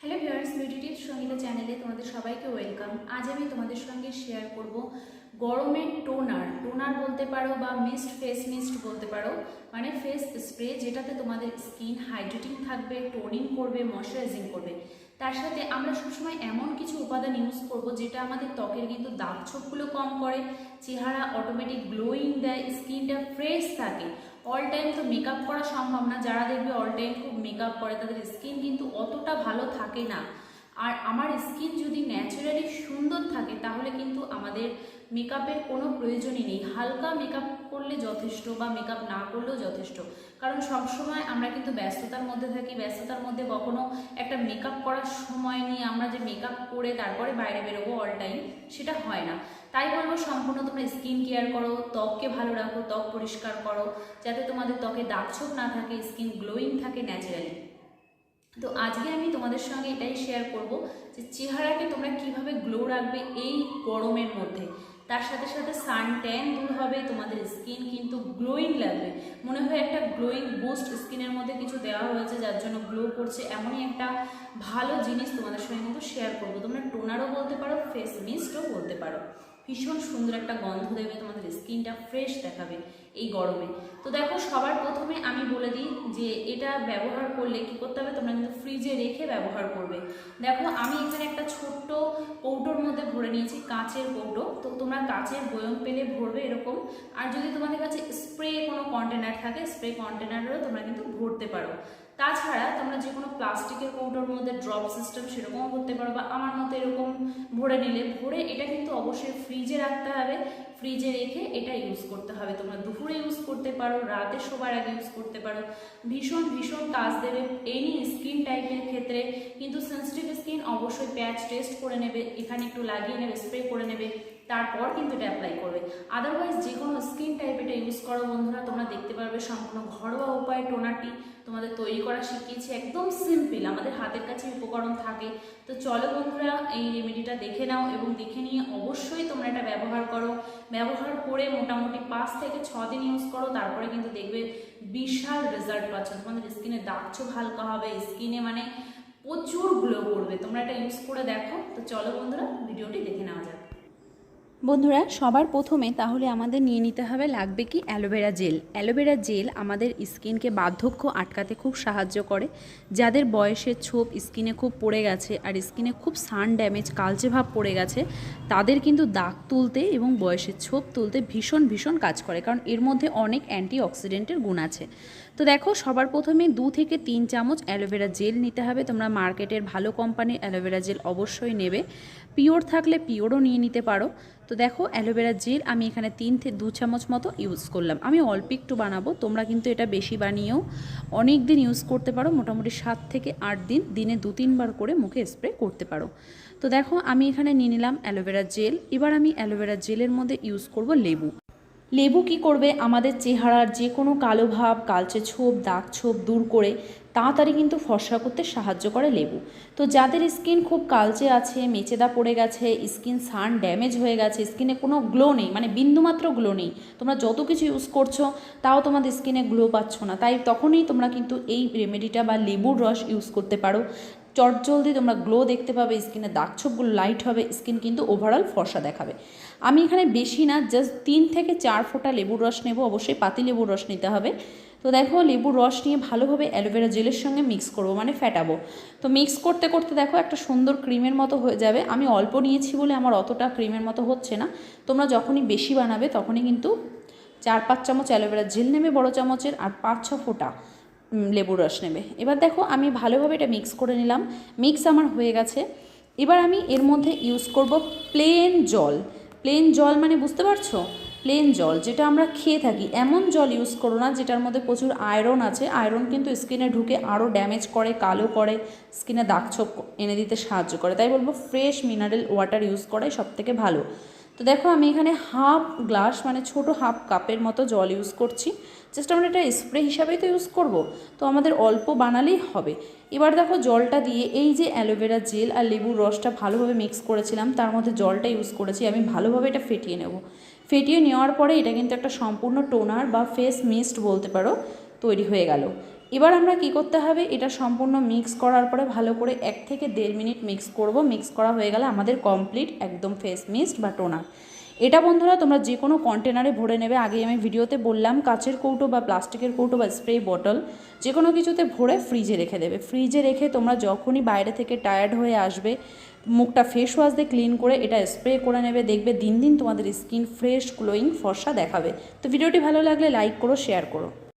Hello viewers beauty Sangeeta চ্যানেলে তোমাদের সবাইকে ওয়েলকাম আজ আমি তোমাদের সঙ্গে শেয়ার করব গরমের টোনার টোনার বলতে পারো বা মিস্ট ফেস মিস্ট বলতে পারো। মানে ফেস স্প্রে যেটাতে তোমাদের স্কিন হাইড্রেটিং থাকবে টোনিং করবে ময়শ্চারাইজিং করবে। তার সাথে আমরা সবসময় এমন কিছু উপাদান ইউজ করব যেটা আমাদের ত্বকের কিন্তু দাগ ছোপগুলো কম করে, চেহারা অটোমেটিক গ্লোয়িং দেয় স্কিনটা ফ্রেশ থাকে। অল টাইম তো মেকআপ করা সম্ভব না। যারা দেখবে অল টাইম খুব মেকআপ করে, তাদের স্কিন কিন্তু অতটা ভালো থাকে না। আর আমার স্কিন যদি ন্যাচারালি সুন্দর থাকে, তাহলে কিন্তু আমাদের মেকআপের কোনো প্রয়োজনই নেই। হালকা মেকআপ করলে যথেষ্ট বা মেকআপ না করলেও যথেষ্ট। কারণ সবসময় আমরা কিন্তু ব্যস্ততার মধ্যে থাকি, ব্যস্ততার মধ্যে কখনো একটা মেকআপ করার সময় নিয়ে আমরা যে মেকআপ করে তারপরে বাইরে বেরোবো অল টাইম সেটা হয় না। তাই বলব, সম্পূর্ণ তোমরা স্কিন কেয়ার করো, ত্বককে ভালো রাখো, ত্বক পরিষ্কার করো, যাতে তোমাদের ত্বকে দাগ ছোপ না থাকে স্কিন গ্লোয়িং থাকে ন্যাচারালি তো আজকে আমি তোমাদের সঙ্গে এটাই শেয়ার করব যে চেহারাকে তোমরা কীভাবে গ্লো রাখবে এই গরমের মধ্যে। তার সাথে সাথে সান ট্যান দূর হবে, তোমাদের স্কিন কিন্তু গ্লোয়িং লাগবে। মনে হয় একটা গ্লোয়িং বুস্ট স্কিনের মধ্যে কিছু দেওয়া হয়েছে, যার জন্য গ্লো করছে এমনই একটা ভালো জিনিস তোমাদের সঙ্গে কিন্তু শেয়ার করব। তোমরা টোনারও বলতে পারো ফেস মিস্টও বলতে পারো। ভীষণ সুন্দর একটা গন্ধ দেবে, তোমাদের স্কিনটা ফ্রেশ দেখাবে এই গরমে। তো দেখো, সবার প্রথমে আমি বলে দিই যে এটা ব্যবহার করলে কি করতে হবে, তোমরা কিন্তু ফ্রিজে রেখে ব্যবহার করবে। দেখো, আমি এখানে একটা ছোট্ট কৌটোর মধ্যে ভরে নিয়েছি কাঁচের কৌটো। তো তোমরা কাঁচের বয়ম পেলে ভরবে এরকম। আর যদি তোমাদের কাছে স্প্রে কোনো কন্টেনার থাকে স্প্রে কন্টেনারেরও তোমরা কিন্তু ভরতে পারো। তাছাড়া তোমরা যে কোনো প্লাস্টিকের কৌটোর মধ্যে ড্রপ সিস্টেম সেরকমও করতে পারো বা আমার মতো এরকম ভরে নিলে, ভরে এটা কিন্তু অবশ্যই ফ্রিজে রাখতে হবে, ফ্রিজে রেখে এটা ইউজ করতে হবে। তোমরা দুপুরে ইউজ করতে পারো, রাতে শোবার আগে ইউজ করতে পারো। ভীষণ ভীষণ কাজ দেবে এনি স্কিন টাইপের ক্ষেত্রে, কিন্তু সেন্সিটিভ স্কিন অবশ্যই প্যাচ টেস্ট করে নেবে, এখানে একটু লাগিয়ে নেবে স্প্রে করে নেবে, তারপর কিন্তু এটা অ্যাপ্লাই করবে। আদারওয়াইজ যে কোনো স্কিন টাইপ এটা ইউজ করো বন্ধুরা, তোমরা পারবে সম্পূর্ণ ঘরোয়া উপায়ে টোনারটি তোমাদের তৈরি করা শিখিয়েছি। একদম সিম্পল আমাদের হাতের কাছে উপকরণ থাকে। তো চলো বন্ধুরা, এই রেমেডিটা দেখে নাও এবং দেখে নিয়ে অবশ্যই তোমরা এটা ব্যবহার করো। ব্যবহার করে মোটামুটি পাঁচ থেকে ছ দিন ইউজ করো, তারপরে কিন্তু দেখবে বিশাল রেজাল্ট পাচ্ছ। তোমাদের স্কিনে দাগ ছোপ হালকা হবে স্কিনে মানে প্রচুর গ্লো করবে। তোমরা এটা ইউজ করে দেখো। তো চলো বন্ধুরা ভিডিওটি দেখে নেওয়া যাক। বন্ধুরা, সবার প্রথমে তাহলে আমাদের নিয়ে নিতে হবে লাগবে কি অ্যালোভেরা জেল। অ্যালোভেরা জেল আমাদের স্কিনকে বার্ধক্য আটকাতে খুব সাহায্য করে, যাদের বয়সের ছোপ স্কিনে খুব পড়ে গেছে আর স্কিনে খুব সান ড্যামেজ, কালচে ভাব পড়ে গেছে, তাদের কিন্তু দাগ তুলতে এবং বয়সের ছোপ তুলতে ভীষণ ভীষণ কাজ করে, কারণ এর মধ্যে অনেক অ্যান্টি অক্সিডেন্টের গুণ আছে। তো দেখো, সবার প্রথমে দু থেকে তিন চামচ অ্যালোভেরা জেল নিতে হবে। তোমরা মার্কেটের ভালো কোম্পানির অ্যালোভেরা জেল অবশ্যই নেবে। পিওর থাকলে পিওরও নিয়ে নিতে পারো। তো দেখো, অ্যালোভেরা জেল আমি এখানে তিন থেকে দু চামচ মতো ইউজ করলাম। আমি অল্প একটু বানাবো, তোমরা কিন্তু এটা বেশি বানিয়েও অনেক দিন ইউজ করতে পারো, মোটামুটি সাত থেকে আট দিন, দিনে দু তিনবার করে মুখে স্প্রে করতে পারো। তো দেখো, আমি এখানে নিয়ে নিলাম অ্যালোভেরা জেল। এবার আমি অ্যালোভেরা জেলের মধ্যে ইউজ করব লেবু। লেবু কি করবে? আমাদের চেহারার যে কোনো কালো ভাব, কালচে ছোপ, দাগ ছোপ দূর করে তাড়াতাড়ি কিন্তু ফর্সা করতে সাহায্য করে লেবু। তো যাদের স্কিন খুব কালচে আছে, মেচেদা পড়ে গেছে, স্কিন সান ড্যামেজ হয়ে গেছে, স্কিনে কোনো গ্লো নেই মানে বিন্দুমাত্র গ্লো নেই, তোমরা যত কিছু ইউজ করছ, তাও তোমাদের স্কিনে গ্লো পাচ্ছ না। তাই তখনই তোমরা কিন্তু এই রেমেডিটা বা লেবুর রস ইউজ করতে পারো। চটজলদি তোমরা গ্লো দেখতে পাবে স্কিনে দাগ ছোপগুলো লাইট হবে, স্কিন কিন্তু ওভারঅল ফর্সা দেখাবে। আমি এখানে বেশি না জাস্ট তিন থেকে চার ফোঁটা লেবুর রস নেব, অবশ্যই পাতি লেবুর রস নিতে হবে। তো দেখো, লেবুর রস নিয়ে ভালোভাবে অ্যালোভেরা জেলের সঙ্গে মিক্স করব মানে ফ্যাটাবো তো মিক্স করতে করতে দেখো একটা সুন্দর ক্রিমের মতো হয়ে যাবে। আমি অল্প নিয়েছি বলে আমার অতটা ক্রিমের মতো হচ্ছে না। তোমরা যখনই বেশি বানাবে তখনই কিন্তু চার পাঁচ চামচ অ্যালোভেরা জেল নেবে বড় চামচের আর পাঁচ ছ ফোঁটা লেবুর রস নেবে। এবার দেখো আমি ভালোভাবে এটা মিক্স করে নিলাম। মিক্স আমার হয়ে গেছে। এবার আমি এর মধ্যে ইউজ করব প্লেন জল। প্লেন জল মানে বুঝতে পারছ? প্লেন জল, যেটা আমরা খেয়ে থাকি, এমন জল ইউজ করো না যেটার মধ্যে প্রচুর আয়রন আছে। আয়রন কিন্তু স্কিনে ঢুকে আরও ড্যামেজ করে, কালো করে স্কিনে দাগ ছোপ এনে দিতে সাহায্য করে। তাই বলব ফ্রেশ মিনারেল ওয়াটার ইউজ করাই সব থেকে ভালো। তো দেখো আমি এখানে হাফ গ্লাস মানে ছোট হাফ কাপের মতো জল ইউজ করছি। জাস্ট আমরা এটা স্প্রে হিসাবেই তো ইউজ করব। তো আমাদের অল্প বানালেই হবে। এবার দেখো জলটা দিয়ে এই যে অ্যালোভেরা জেল আর লেবুর রসটা ভালোভাবে মিক্স করেছিলাম, তার মধ্যে জলটা ইউজ করেছি। আমি ভালোভাবে এটা ফেটিয়ে নেব। ফেটিয়ে নেওয়ার পরে এটা কিন্তু একটা সম্পূর্ণ টোনার বা ফেস মিস্ট বলতে পারো তৈরি হয়ে গেল। এবার আমরা কি করতে হবে? এটা সম্পূর্ণ মিক্স করার পরে ভালো করে এক থেকে দেড় মিনিট মিক্স করব। মিক্স করা হয়ে গেলে আমাদের কমপ্লিট একদম ফেস মিস্ট বা টোনার। এটা বন্ধুরা তোমরা যে কোনো কন্টেনারে ভরে নেবে। আগে আমি ভিডিওতে বললাম, কাচের কৌটো বা প্লাস্টিকের কৌটো বা স্প্রে বটল যে কোনো কিছুতে ভরে ফ্রিজে রেখে দেবে। ফ্রিজে রেখে তোমরা যখনই বাইরে থেকে টায়ার্ড হয়ে আসবে, মুখটা ফেস ওয়াশ দিয়ে ক্লিন করে এটা স্প্রে করে নেবে। দেখবে দিন দিন তোমাদের স্কিন ফ্রেশ গ্লোয়িং ফর্সা দেখাবে। তো ভিডিওটি ভালো লাগলে লাইক করো শেয়ার করো।